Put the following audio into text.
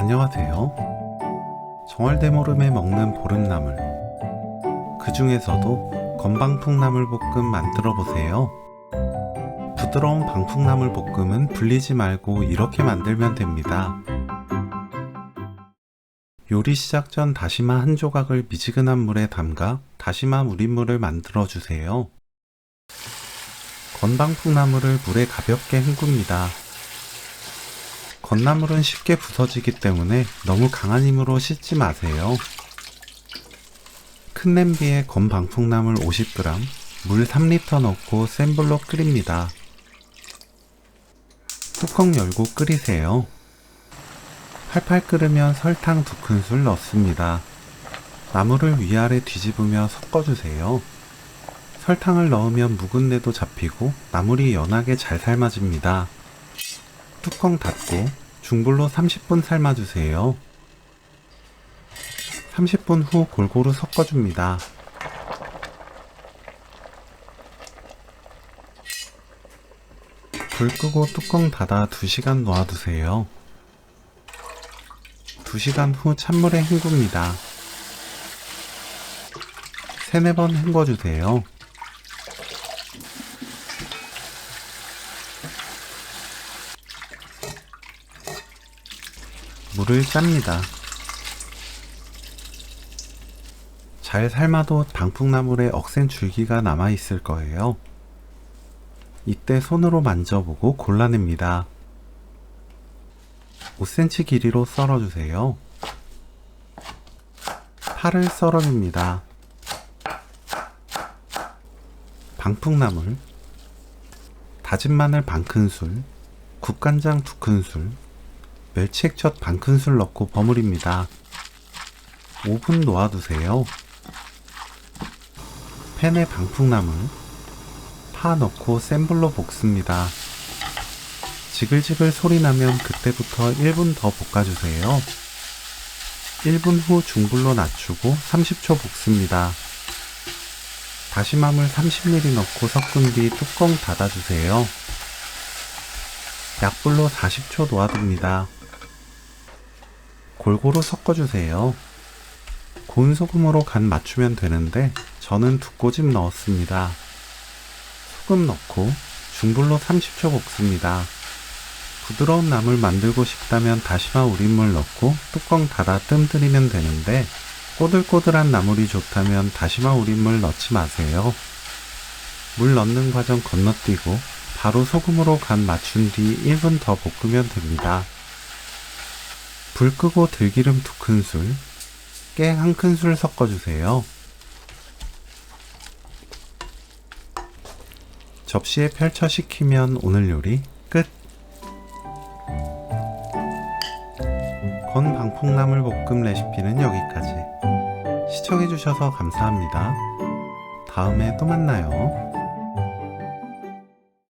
안녕하세요. 정월대모름에 먹는 보름나물. 그 중에서도 건방풍나물 볶음 만들어 보세요. 부드러운 방풍나물 볶음은 불리지 말고 이렇게 만들면 됩니다. 요리 시작 전 다시마 한 조각을 미지근한 물에 담가 다시마 우린물을 만들어 주세요. 건방풍나물을 물에 가볍게 헹굽니다. 건나물은 쉽게 부서지기 때문에 너무 강한 힘으로 씻지 마세요. 큰 냄비에 건 방풍나물 50g, 물 3리터 넣고 센 불로 끓입니다. 뚜껑 열고 끓이세요. 팔팔 끓으면 설탕 2큰술 넣습니다. 나물을 위아래 뒤집으며 섞어주세요. 설탕을 넣으면 묵은 내도 잡히고 나물이 연하게 잘 삶아집니다. 뚜껑 닫고 중불로 30분 삶아주세요. 30분 후 골고루 섞어줍니다. 불 끄고 뚜껑 닫아 2시간 놓아두세요. 2시간 후 찬물에 헹굽니다. 3, 4번 헹궈주세요. 물을 짭니다. 잘 삶아도 방풍나물에 억센 줄기가 남아 있을 거예요. 이때 손으로 만져보고 골라냅니다. 5cm 길이로 썰어주세요. 파를 썰어줍니다. 방풍나물, 다진 마늘 반 큰술, 국간장 두 큰술, 멸치액젓 반 큰술 넣고 버무립니다. 5분 놓아두세요. 팬에 방풍나물, 파 넣고 센 불로 볶습니다. 지글지글 소리 나면 그때부터 1분 더 볶아주세요. 1분 후 중불로 낮추고 30초 볶습니다. 다시마물 30ml 넣고 섞은 뒤 뚜껑 닫아주세요. 약불로 40초 놓아둡니다. 골고루 섞어주세요. 고운 소금으로 간 맞추면 되는데 저는 두 꼬집 넣었습니다. 소금 넣고 중불로 30초 볶습니다. 부드러운 나물 만들고 싶다면 다시마 우린물 넣고 뚜껑 닫아 뜸 들이면 되는데 꼬들꼬들한 나물이 좋다면 다시마 우린물 넣지 마세요. 물 넣는 과정 건너뛰고 바로 소금으로 간 맞춘 뒤 1분 더 볶으면 됩니다. 불 끄고 들기름 두 큰술, 깨한 큰술 섞어주세요. 접시에 펼쳐 식히면 오늘 요리 끝! 건 방풍나물 볶음 레시피는 여기까지. 시청해주셔서 감사합니다. 다음에 또 만나요.